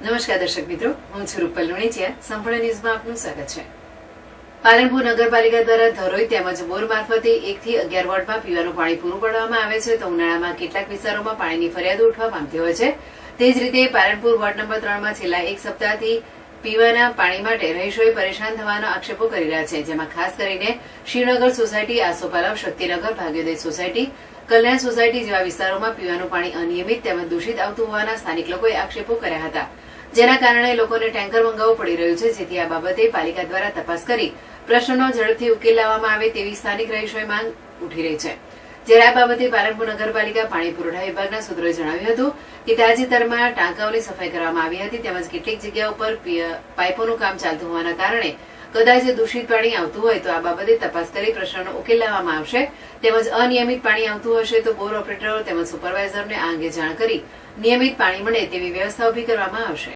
નમસ્કાર દર્શક મિત્રો, હું છું રૂપલ લુણીચિયા. સંપૂર્ણ ન્યૂઝમાં આપનું સ્વાગત છે. પાલનપુર નગરપાલિકા દ્વારા ધરોઈ તેમજ બોર મારફતે એકથી અગિયાર વોર્ડમાં પીવાનું પાણી પૂરું પાડવામાં આવે છે તો ઉનાળામાં કેટલાક વિસ્તારોમાં પાણીની ફરિયાદો ઉઠવા પામતી હોય છે. તે જ રીતે પાલનપુર વોર્ડ નંબર ત્રણમાં છેલ્લા એક સપ્તાહથી પીવાના પાણી માટે રહીશોએ પરેશાન થવાના આક્ષેપો કરી રહ્યા છે, જેમાં ખાસ કરીને Shrinagar society Asopalav Shaktinagar, Bhagyoday society, Kalyan society જેવા વિસ્તારોમાં પીવાનું પાણી અનિયમિત તેમજ દૂષિત આવતું હોવાના સ્થાનિક લોકોએ આક્ષેપો કર્યા હતા. જેના કારણે લોકોને ટેન્કર મંગાવવું પડી રહ્યું છે, જેથી આ બાબતે પાલિકા દ્વારા તપાસ કરી પ્રશ્નનો ઝડપથી ઉકેલ લાવવામાં આવે તેવી સ્થાનિક રહીશોએ માંગ ઉઠી રહી છે. જ્યારે આ બાબતે પાલનપુર નગરપાલિકા પાણી પુરવઠા વિભાગના સૂત્રોએ જણાવ્યું હતું કે તાજેતરમાં ટાંકાઓની સફાઈ કરવામાં આવી હતી, તેમજ કેટલીક જગ્યા ઉપર પાઇપોનું કામ ચાલતું હોવાના કારણે કદાચ દૂષિત પાણી આવતું હોય તો આ બાબતે તપાસ કરી પ્રશ્નનો ઉકેલ લાવવામાં આવશે. તેમજ અનિયમિત પાણી આવતું હશે તો બોર ઓપરેટરો તેમજ સુપરવાઇઝરને આ અંગે જાણ કરી નિયમિત પાણી મળે તેવી વ્યવસ્થા ઊભી કરવામાં આવશે.